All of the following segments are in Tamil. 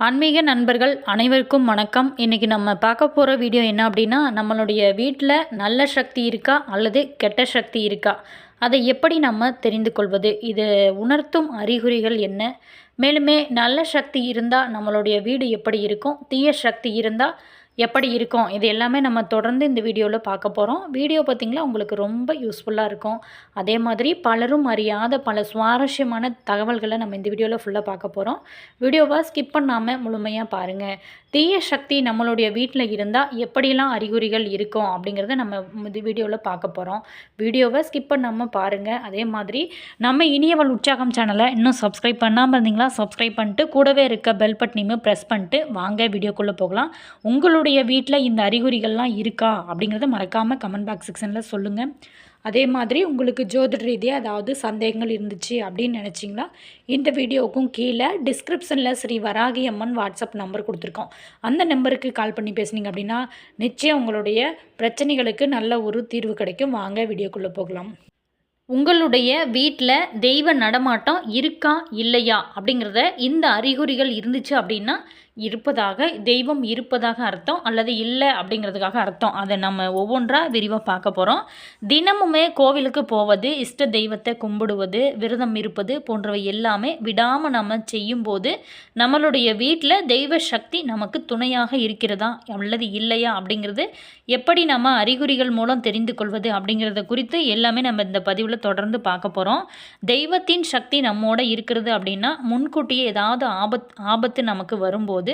ஆன்மீக நண்பர்கள் அனைவருக்கும் வணக்கம். இன்றைக்கி நம்ம பார்க்க போகிற வீடியோ என்ன அப்படின்னா நம்மளுடைய வீட்டில் நல்ல சக்தி இருக்கா அல்லது கெட்ட சக்தி இருக்கா? அதை எப்படி நம்ம தெரிந்து கொள்வது? இது உணர்த்தும் அறிகுறிகள் என்ன? மேலுமே நல்ல சக்தி இருந்தால் நம்மளுடைய வீடு எப்படி இருக்கும்? தீய சக்தி இருந்தால் எப்படி இருக்கும்? இது எல்லாமே நம்ம தொடர்ந்து இந்த வீடியோவில் பார்க்க போகிறோம் வீடியோ பார்த்திங்களா உங்களுக்கு ரொம்ப யூஸ்ஃபுல்லாக இருக்கும். அதே மாதிரி பலரும் அறியாத பல சுவாரஸ்யமான தகவல்களை நம்ம இந்த வீடியோவில் ஃபுல்லாக பார்க்க போகிறோம் வீடியோவை ஸ்கிப் பண்ணாமல் முழுமையாக பாருங்கள் தீய சக்தி நம்மளுடைய வீட்டில் இருந்தால் எப்படிலாம் அறிகுறிகள் இருக்கும் அப்படிங்கிறத நம்ம இது வீடியோவில் பார்க்க போகிறோம் வீடியோவை ஸ்கிப் பண்ணாமல் பாருங்கள் அதே மாதிரி நம்ம இனியவள் உற்சாகம் சேனலை இன்னும் சப்ஸ்கிரைப் பண்ணாமல் இருந்தீங்களா சப்ஸ்கிரைப் பண்ணிட்டு கூடவே இருக்க பெல் பட்டனையுமே ப்ரெஸ் பண்ணிட்டு வாங்க வீடியோக்குள்ளே போகலாம். உங்களுடைய வீட்டில் இந்த அறிகுறிகள்லாம் இருக்கா அப்படிங்கிறத மறக்காமல் கமெண்ட் பாக்ஸ் செக்ஷனில் சொல்லுங்கள் அதே மாதிரி உங்களுக்கு ஜோதிட ரீதியாக அதாவது சந்தேகங்கள் இருந்துச்சு அப்படின்னு நினச்சிங்கன்னா இந்த வீடியோவுக்கும் கீழே டிஸ்கிரிப்ஷனில் ஸ்ரீ வராகி அம்மன் வாட்ஸ்அப் நம்பர் கொடுத்துருக்கோம். அந்த நம்பருக்கு கால் பண்ணி பேசுனீங்க அப்படின்னா நிச்சயம் உங்களுடைய பிரச்சனைகளுக்கு நல்ல ஒரு தீர்வு கிடைக்கும். வாங்க வீடியோக்குள்ளே போகலாம். உங்களுடைய வீட்டில் தெய்வ நடமாட்டம் இருக்கா இல்லையா அப்படிங்கிறத இந்த அறிகுறிகள் இருந்துச்சு அப்படின்னா இருப்பதாக தெய்வம் இருப்பதாக அர்த்தம் அல்லது இல்லை அப்படிங்கிறதுக்காக அர்த்தம். அதை நம்ம ஒவ்வொன்றாக விரிவாக பார்க்க போகிறோம் தினமுமே கோவிலுக்கு போவது இஷ்ட தெய்வத்தை கும்பிடுவது விரதம் இருப்பது போன்றவை எல்லாமே விடாமல் நம்ம செய்யும்போது நம்மளுடைய வீட்டில் தெய்வ சக்தி நமக்கு துணையாக இருக்கிறதா அல்லது இல்லையா அப்படிங்கிறது எப்படி நம்ம அறிகுறிகள் மூலம் தெரிந்து கொள்வது அப்படிங்கிறத குறித்து எல்லாமே நம்ம இந்த பதிவில் தொடர்ந்து பார்க்க போகிறோம் தெய்வத்தின் சக்தி நம்மோட இருக்கிறது அப்படின்னா முன்கூட்டியே ஏதாவது ஆபத் ஆபத்து நமக்கு வரும்போது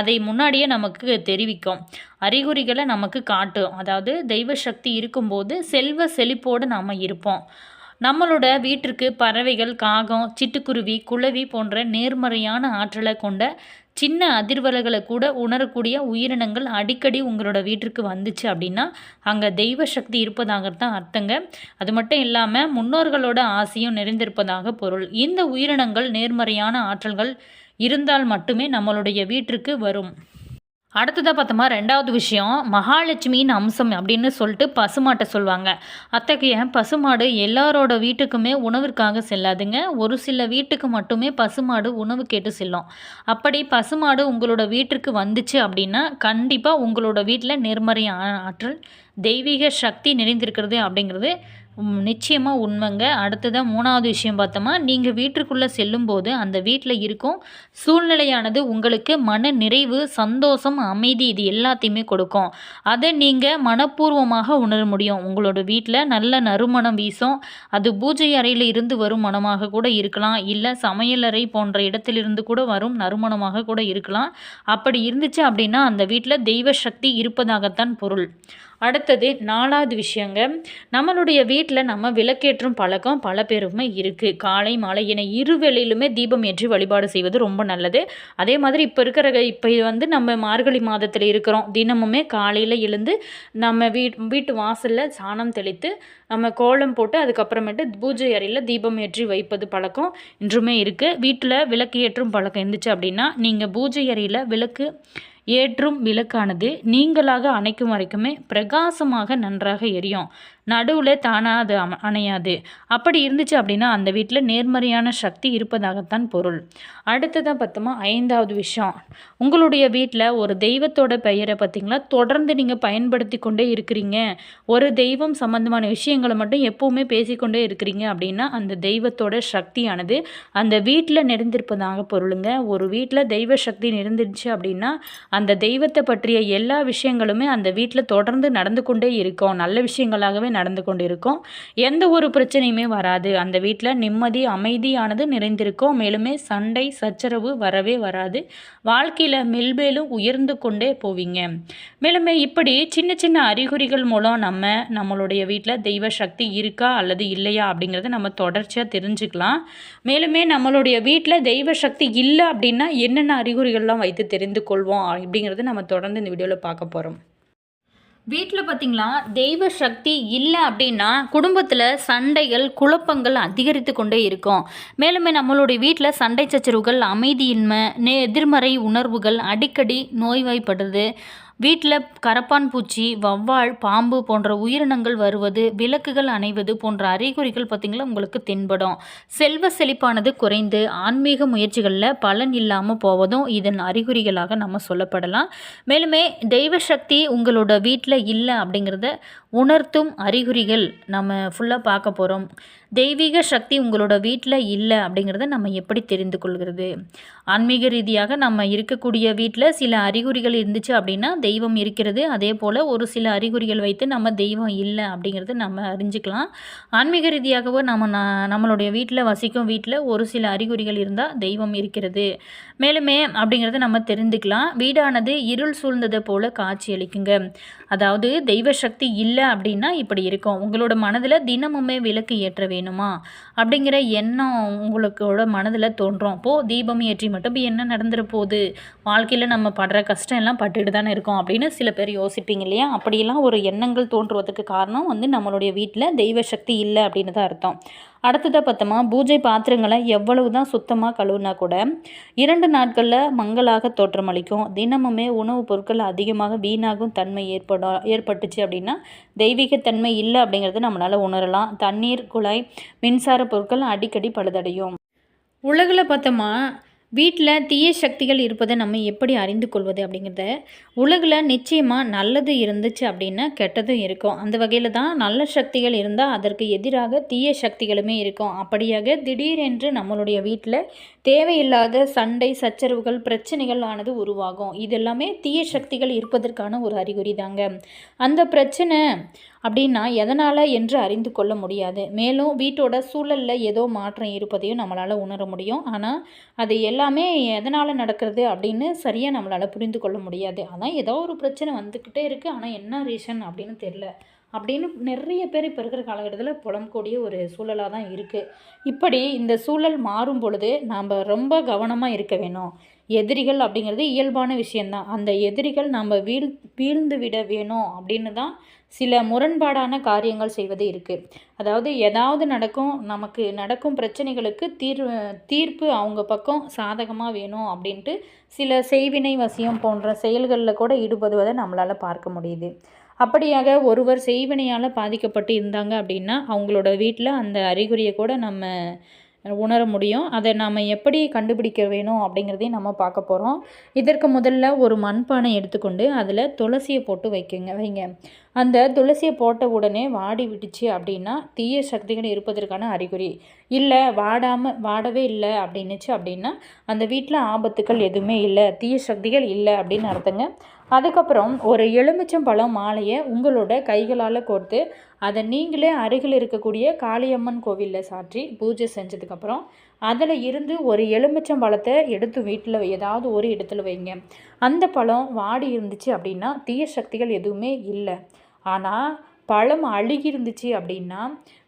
அதை முன்னாடியே நமக்கு தெரிவிக்கும். அறிகுறிகளை நமக்கு காட்டும். அதாவது தெய்வ சக்தி இருக்கும்போது செல்வ செழிப்போடு நாம் இருப்போம். நம்மளோட வீட்டிற்கு பறவைகள் காகம் சிட்டுக்குருவி குளவி போன்ற நேர்மறையான ஆற்றலை கொண்ட சின்ன அதிர்வலைகளை கூட உணரக்கூடிய உயிரினங்கள் அடிக்கடி உங்களோட வீட்டிற்கு வந்துச்சு அப்படின்னா அங்கே தெய்வ சக்தி இருப்பதாகத்தான் அர்த்தங்க. அது மட்டும் இல்லாமல் முன்னோர்களோட ஆசையும் நிறைந்திருப்பதாக பொருள். இந்த உயிரினங்கள் நேர்மறையான ஆற்றல்கள் இருந்தால் மட்டுமே நம்மளுடைய வீட்டிற்கு வரும். அடுத்ததாக பார்த்தோமா ரெண்டாவது விஷயம் மகாலட்சுமியின் அம்சம் அப்படின்னு சொல்லிட்டு பசுமாட்டை சொல்லுவாங்க. அத்தகைய பசுமாடு எல்லாரோட வீட்டுக்குமே உணவிற்காக செல்லாதுங்க. ஒரு சில வீட்டுக்கு மட்டுமே பசுமாடு உணவு கேட்டு செல்லும். அப்படி பசுமாடு உங்களோட வீட்டிற்கு வந்துச்சு அப்படின்னா கண்டிப்பாக உங்களோட வீட்டில் நேர்மறையான ஆற்றல் தெய்வீக சக்தி நிறைந்திருக்கிறது அப்படிங்கிறது நிச்சயமாக உண்மைங்க. அடுத்ததாக மூணாவது விஷயம் பார்த்தோமா நீங்கள் வீட்டிற்குள்ளே செல்லும்போது அந்த வீட்டில் இருக்கும் சூழ்நிலையானது உங்களுக்கு மன நிறைவு சந்தோஷம் அமைதி இது எல்லாத்தையுமே கொடுக்கும். அதை நீங்கள் மனப்பூர்வமாக உணர முடியும். உங்களோட வீட்டில் நல்ல நறுமணம் வீசும். அது பூஜை அறையில் இருந்து வரும் மனமாக கூட இருக்கலாம். இல்லை சமையலறை போன்ற இடத்திலிருந்து கூட வரும் நறுமணமாக கூட இருக்கலாம். அப்படி இருந்துச்சு அப்படின்னா அந்த வீட்டில் தெய்வ சக்தி இருப்பதாகத்தான் பொருள். அடுத்தது நாலாவது விஷயங்க. நம்மளுடைய வீட்டில் நம்ம விளக்கேற்றும் பழக்கம் பல பேருமே இருக்குது காலை மாலை என இரு வேளையிலுமே தீபம் ஏற்றி வழிபாடு செய்வது ரொம்ப நல்லது. அதே மாதிரி இப்போ இருக்கிற இப்போ வந்து நம்ம மார்கழி மாதத்தில் இருக்கிறோம். தினமுமே காலையில் எழுந்து நம்ம வீட் வீட்டு வாசலில் சாணம் தெளித்து நம்ம கோலம் போட்டு அதுக்கப்புறமேட்டு பூஜை அறையில் தீபம் ஏற்றி வைப்பது பழக்கம் இன்றுமே இருக்குது வீட்டில் விளக்கு ஏற்றும் பழக்கம் இருந்துச்சு அப்படின்னா நீங்கள் பூஜை அறையில் விளக்கு ஏற்றும் விளக்கானது நீங்களாக அணைக்கும் வரைக்குமே பிரகாசமாக நன்றாக எரியும். நடுவில் தானாக அது அம அணையாது. அப்படி இருந்துச்சு அப்படின்னா அந்த வீட்டில் நேர்மறையான சக்தி இருப்பதாகத்தான் பொருள். அடுத்ததாக பார்த்தோமா ஐந்தாவது விஷயம். உங்களுடைய வீட்டில் ஒரு தெய்வத்தோட பெயரை பார்த்திங்களா? தொடர்ந்து நீங்கள் பயன்படுத்தி கொண்டே இருக்கிறீங்க. ஒரு தெய்வம் சம்மந்தமான விஷயங்களை மட்டும் எப்போவுமே பேசிக்கொண்டே இருக்கிறீங்க அப்படின்னா அந்த தெய்வத்தோட சக்தியானது அந்த வீட்டில் நிறைந்திருப்பதாக பொருளுங்க. ஒரு வீட்டில் தெய்வ சக்தி நிறைந்துருச்சு அப்படின்னா அந்த தெய்வத்தை பற்றிய எல்லா விஷயங்களுமே அந்த வீட்டில் தொடர்ந்து நடந்து கொண்டே இருக்கும். நல்ல விஷயங்களாகவே நடந்து கொண்டிருக்கும். எந்த ஒரு பிரச்சனையுமே வராது. அந்த வீட்டில் நிம்மதி அமைதியானது நிறைந்திருக்கும். மேலுமே சண்டை சச்சரவு வரவே வராது. வாழ்க்கையில் மெல்மேலும் உயர்ந்து கொண்டே போவீங்க. மேலுமே இப்படி சின்ன சின்ன அறிகுறிகள் மூலம் நம்ம நம்மளுடைய வீட்டில் தெய்வ சக்தி இருக்கா அல்லது இல்லையா அப்படிங்கிறத நம்ம தொடர்ச்சியாக தெரிஞ்சுக்கலாம். மேலுமே நம்மளுடைய வீட்டில் தெய்வ சக்தி இல்லை அப்படின்னா என்னென்ன அறிகுறிகள்லாம் வைத்து தெரிந்து கொள்வோம் அப்படிங்கிறத நம்ம தொடர்ந்து இந்த வீடியோவில் பார்க்க போகிறோம் வீட்டில் பார்த்திங்களா தெய்வ சக்தி இல்லை அப்படின்னா குடும்பத்தில் சண்டைகள் குழப்பங்கள் அதிகரித்து கொண்டே இருக்கும். மேலுமே நம்மளுடைய வீட்டில் சண்டை சச்சரவுகள் அமைதியின்மை நே எதிர்மறை உணர்வுகள் அடிக்கடி நோய்வாய்ப்படுறது வீட்டில் கரப்பான் பூச்சி வவ்வால் பாம்பு போன்ற உயிரினங்கள் வருவது விளக்குகள் அணைவது போன்ற அறிகுறிகள் பார்த்திங்களா? உங்களுக்கு தென்படும். செல்வ செழிப்பானது குறைந்து ஆன்மீக முயற்சிகளில் பலன் இல்லாமல் போவதும் இதன் அறிகுறிகளாக நம்ம சொல்லப்படலாம். மேலுமே தெய்வ சக்தி உங்களோட வீட்டில் இல்லை அப்படிங்கிறத உணர்த்தும் அறிகுறிகள் நம்ம ஃபுல்லாக பார்க்க போகிறோம் தெய்வீக சக்தி உங்களோட வீட்டில் இல்லை அப்படிங்கிறத நம்ம எப்படி தெரிந்து கொள்கிறது? ஆன்மீக ரீதியாக நம்ம இருக்கக்கூடிய வீட்டில் சில அறிகுறிகள் இருந்துச்சு அப்படின்னா தெய்வம் இருக்கிறது. அதே போல் ஒரு சில அறிகுறிகள் வைத்து நம்ம தெய்வம் இல்லை அப்படிங்கிறத நம்ம அறிஞ்சிக்கலாம். ஆன்மீக ரீதியாகவோ நம்ம ந- நம்மளுடைய வீட்டில் வசிக்கும் வீட்டில் ஒரு சில அறிகுறிகள் இருந்தால் தெய்வம் இருக்கிறது. மேலுமே அப்படிங்கிறத நம்ம தெரிந்துக்கலாம். வீடானது இருள் சூழ்ந்ததை போல காட்சி அளிக்குங்க. அதாவது தெய்வ சக்தி இல்லை அப்படின்னா இப்படி இருக்கும். உங்களோட மனதில் தினமுமே விளக்கு ஏற்ற வேணுமா? அப்படிங்கிற எண்ணம் உங்களுக்கோட மனதில் தோன்றும். அப்போது தீபம் ஏற்றி மட்டும் இப்போ என்ன நடந்துட போகுது? வாழ்க்கையில் நம்ம படுற கஷ்டம் எல்லாம் பட்டுட்டு தானே இருக்கோம் அப்படின்னு சில பேர் யோசிப்பீங்க இல்லையா? அப்படியெல்லாம் ஒரு எண்ணங்கள் தோன்றுவதற்கு காரணம் வந்து நம்மளுடைய வீட்டில் தெய்வ சக்தி இல்லை அப்படின்னு தான் அர்த்தம். அடுத்ததாக பார்த்தோமா பூஜை பாத்திரங்களை எவ்வளவு தான் சுத்தமாக கழுவுனா கூட இரண்டு நாட்களில் மங்கலாக தோற்றமளிக்கும் தினமுமே உணவுப் பொருட்கள் அதிகமாக வீணாகும் தன்மை ஏற்படும் ஏற்பட்டுச்சு அப்படின்னா தெய்வீகத்தன்மை இல்லை அப்படிங்கிறத நம்மளால் உணரலாம். தண்ணீர் குழாய் மின்சார பொருட்கள் அடிக்கடி பழுதடையும். உலகில் பார்த்தோமா வீட்டில் தீய சக்திகள் இருப்பதை நம்ம எப்படி அறிந்து கொள்வது அப்படிங்கிறத உலகில் நிச்சயமாக நல்லது இருந்துச்சு அப்படின்னா கெட்டதும் இருக்கும். அந்த வகையில் தான் நல்ல சக்திகள் இருந்தால் அதற்கு எதிராக தீய சக்திகளுமே இருக்கும். அப்படியாக திடீரென்று நம்மளுடைய வீட்டில் தேவையில்லாத சண்டை சச்சரவுகள் பிரச்சனைகள் ஆனது உருவாகும். இதெல்லாமே தீய சக்திகள் இருப்பதற்கான ஒரு அறிகுறி தாங்க. அந்த பிரச்சனை அப்படின்னா எதனால் என்று அறிந்து கொள்ள முடியாது. மேலும் வீட்டோட சூழலில் ஏதோ மாற்றம் இருப்பதையும் நம்மளால் உணர முடியும். ஆனால் அது எல்லாமே எதனால் நடக்கிறது அப்படின்னு சரியாக நம்மளால் புரிந்து கொள்ள முடியாது. அதான் ஏதோ ஒரு பிரச்சனை வந்துக்கிட்டே இருக்குது ஆனால் என்ன ரீசன் அப்படின்னு தெரில அப்படின்னு நிறைய பேர் இப்போ இருக்கிற காலகட்டத்தில் புலம்பக்கூடிய ஒரு சூழலாக தான் இருக்குது இப்படி இந்த சூழல் மாறும் பொழுது நாம் ரொம்ப கவனமாக இருக்க வேணும். எதிரிகள் அப்படிங்கிறது இயல்பான விஷயந்தான் அந்த எதிரிகள் நம்ம வீழ் வீழ்ந்து விட வேணும் அப்படின்னு தான் சில முரண்பாடான காரியங்கள் செய்வது இருக்குது அதாவது ஏதாவது நடக்கும் நமக்கு நடக்கும் பிரச்சனைகளுக்கு தீர்வு தீர்ப்பு அவங்க பக்கம் சாதகமாக வேணும் அப்படின்ட்டு சில செய்வினை வசியம் போன்ற செயல்களில் கூட ஈடுபடுவதை நம்மளால் பார்க்க முடியுது. அப்படியாக ஒருவர் செய்வினையால் பாதிக்கப்பட்டு இருந்தாங்க அப்படின்னா அவங்களோட வீட்டில் அந்த அறிகுறியை கூட நம்ம உணர முடியும். அதை நாம் எப்படி கண்டுபிடிக்க வேணும் அப்படிங்கிறதையும் நம்ம பார்க்க போகிறோம் இதற்கு முதல்ல ஒரு மண்பானை எடுத்துக்கொண்டு அதில் துளசியை போட்டு வைக்குங்க வைங்க. அந்த துளசியை போட்ட உடனே வாடி விட்டுச்சு அப்படின்னா தீய சக்திகள் இருப்பதற்கான அறிகுறி. இல்லை வாடாமல் வாடவே இல்லை அப்படின்னுச்சு அப்படின்னா அந்த வீட்டில் ஆபத்துக்கள் எதுவுமே இல்லை தீய சக்திகள் இல்லை அப்படின்னு அர்த்தங்க. அதுக்கப்புறம் ஒரு எலுமிச்சம்பழம் மாலையை உங்களோட கைகளால் கோர்த்து அதை நீங்களே அருகில் இருக்கக்கூடிய காளியம்மன் கோவிலில் சாற்றி பூஜை செஞ்சதுக்கப்புறம் அதில் இருந்து ஒரு எலுமிச்சம்பழத்தை எடுத்து வீட்டில் ஏதாவது ஒரு இடத்துல வைங்க. அந்த பழம் வாடி இருந்துச்சு அப்படின்னா தீய சக்திகள் எதுவுமே இல்லை. ஆனால் பழம் அழுகி இருந்துச்சு அப்படின்னா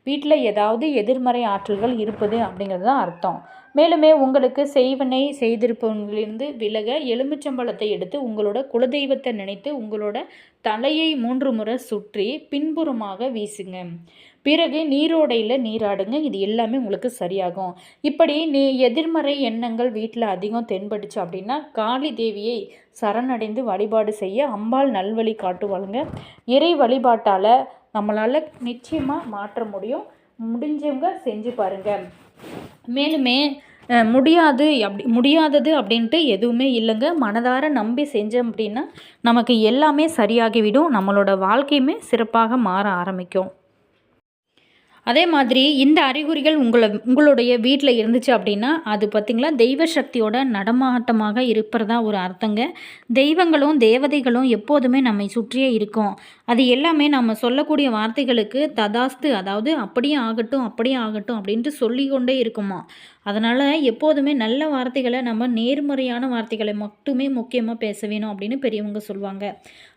வீட்டில் ஏதாவது எதிர்மறை ஆற்றல்கள் இருப்பது அப்படிங்கிறது தான் அர்த்தம். மேலுமே உங்களுக்கு செய்வனை செய்திருப்பவங்களிலிருந்து விலக எலுமிச்சம்பழத்தை எடுத்து உங்களோட குலதெய்வத்தை நினைத்து உங்களோட தலையை மூன்று முறை சுற்றி பின்புறமாக வீசுங்க. பிறகு நீரோடையில் நீராடுங்க. இது எல்லாமே உங்களுக்கு சரியாகும். இப்படி நீ எதிர்மறை எண்ணங்கள் வீட்டில் அதிகம் தென்பட்டுச்சு அப்படின்னா காளி தேவியை சரணடைந்து வழிபாடு செய்ய அம்பாள் நல்வழி காட்டுவாளுங்க. இறை வழிபாட்டால் நம்மளால் நிச்சயமாக மாற்ற முடியும். முடிஞ்சவங்க செஞ்சு பாருங்கள் மேலுமே முடியாது அப்படி முடியாதது அப்படின்ட்டு எதுவுமே இல்லைங்க. மனதார நம்பி செஞ்சோம் அப்படின்னா நமக்கு எல்லாமே சரியாகிவிடும். நம்மளோட வாழ்க்கையுமே சிறப்பாக மாற ஆரம்பிக்கும். அதே மாதிரி இந்த அறிகுறிகள் உங்களை உங்களுடைய வீட்டில் இருந்துச்சு அப்படின்னா அது பார்த்திங்களா தெய்வ சக்தியோட நடமாட்டமாக இருப்பதா ஒரு அர்த்தங்க. தெய்வங்களும் தேவதைகளும் எப்போதுமே நம்மை சுற்றியே இருக்கும். அது எல்லாமே நம்ம சொல்லக்கூடிய வார்த்தைகளுக்கு ததாஸ்து அதாவது அப்படியே ஆகட்டும் அப்படியே ஆகட்டும் அப்படின்ட்டு சொல்லிக்கொண்டே இருக்குமா. அதனால் எப்போதுமே நல்ல வார்த்தைகளை நம்ம நேர்மறையான வார்த்தைகளை மட்டுமே முக்கியமாக பேச வேணும் அப்படின்னு பெரியவங்க சொல்லுவாங்க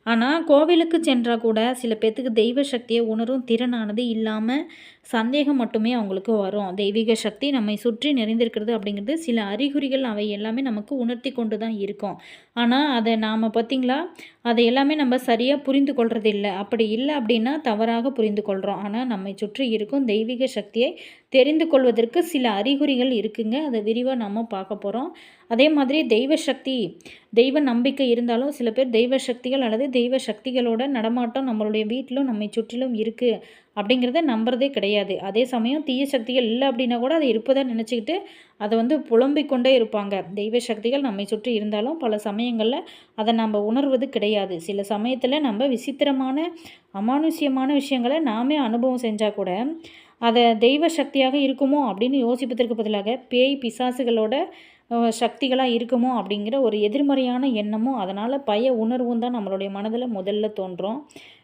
ஆனால் கோவிலுக்கு சென்றால் கூட சில பேர்த்துக்கு தெய்வ சக்தியை உணரும் திறனானது இல்லாமல் சந்தேகம் மட்டுமே அவங்களுக்கு வரும். தெய்வீக சக்தி நம்மை சுற்றி நிறைந்திருக்கிறது அப்படிங்கிறது சில அறிகுறிகள் அவை எல்லாமே நமக்கு உணர்த்தி கொண்டு தான் இருக்கும். ஆனால் அதை நாம் பார்த்திங்களா அதை எல்லாமே நம்ம சரியாக புரிந்து கொள்றது இல்லை அப்படி இல்லை அப்படின்னா தவறாக புரிந்து கொள்கிறோம் ஆனால் நம்மை சுற்றி இருக்கும் தெய்வீக சக்தியை தெரிந்து கொள்வதற்கு சில அறிகுறிகள் இருக்குங்க. அதை விரிவாக நம்ம பார்க்க போகிறோம் அதே மாதிரி தெய்வ சக்தி தெய்வ நம்பிக்கை இருந்தாலும் சில பேர் தெய்வ சக்திகள் அல்லது தெய்வ சக்திகளோட நடமாட்டம் நம்மளுடைய வீட்டிலும் நம்மை சுற்றிலும் இருக்குது அப்படிங்கிறத நம்புறதே கிடையாது. அதே சமயம் தீய சக்திகள் இல்லை அப்படின்னா கூட அதை இருப்பதாக நினச்சிக்கிட்டு அதை வந்து புலம்பிக் கொண்டே இருப்பாங்க. தெய்வ சக்திகள் நம்மை சுற்றி இருந்தாலும் பல சமயங்களில் அதை நம்ம உணர்வது கிடையாது. சில சமயத்தில் நம்ம விசித்திரமான அமானுஷ்யமான விஷயங்களை நாமே அனுபவம் செஞ்சால் கூட அதை தெய்வ சக்தியாக இருக்குமோ அப்படின்னு யோசிப்பதற்கு பதிலாக பேய் பிசாசுகளோட சக்திகளாக இருக்குமோ அப்படிங்கிற ஒரு எதிர்மறையான எண்ணமும் அதனால் பய உணர்வும் தான் நம்மளுடைய மனதில் முதல்ல தோன்றும்.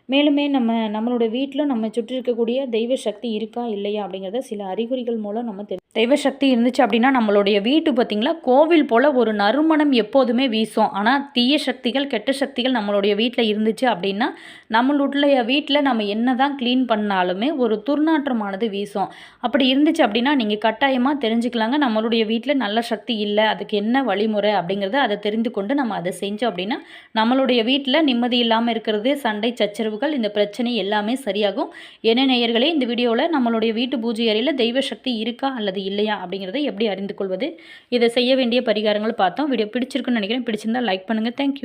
மேலுமே நம்ம நம்மளோட வீட்டில் நம்ம சுற்றி இருக்கக்கூடிய தெய்வ சக்தி இருக்கா இல்லையா அப்படிங்கிறத சில அறிகுறிகள் மூலம் நம்ம தெரி தெய்வசக்தி இருந்துச்சு அப்படின்னா நம்மளுடைய வீட்டு பார்த்திங்களா கோவில் போல் ஒரு நறுமணம் எப்போதுமே வீசும். ஆனால் தீய சக்திகள் கெட்ட சக்திகள் நம்மளுடைய வீட்டில் இருந்துச்சு அப்படின்னா நம்மளுடைய வீட்டில் நம்ம என்ன தான் க்ளீன் பண்ணாலுமே ஒரு துர்நாற்றமானது வீசும். அப்படி இருந்துச்சு அப்படின்னா நீங்கள் கட்டாயமாக தெரிஞ்சுக்கலாங்க. நம்மளுடைய வீட்டில் நல்ல சக்தி இல்லை அதுக்கு என்ன வழிமுறை அப்படிங்கிறத அதை தெரிந்து கொண்டு நம்ம அதை செஞ்சோம் அப்படின்னா நம்மளுடைய வீட்டில் நிம்மதி இல்லாமல் இருக்கிறது சண்டை சச்சரவுகள் இந்த பிரச்சனை எல்லாமே சரியாகும். என்ன நேயர்களே இந்த வீடியோவில் நம்மளுடைய வீட்டு பூஜை அறையில் தெய்வ சக்தி இருக்கா அல்லது இல்லையா அப்படிங்கிறத எப்படி அறிந்து கொள்வது? இதை செய்ய வேண்டிய பரிகாரங்கள் பார்த்தோம். வீடியோ பிடிச்சிருக்குன்னு நினைக்கிறேன். பிடிச்சிருந்தா லைக் பண்ணுங்கள் தேங்க்யூ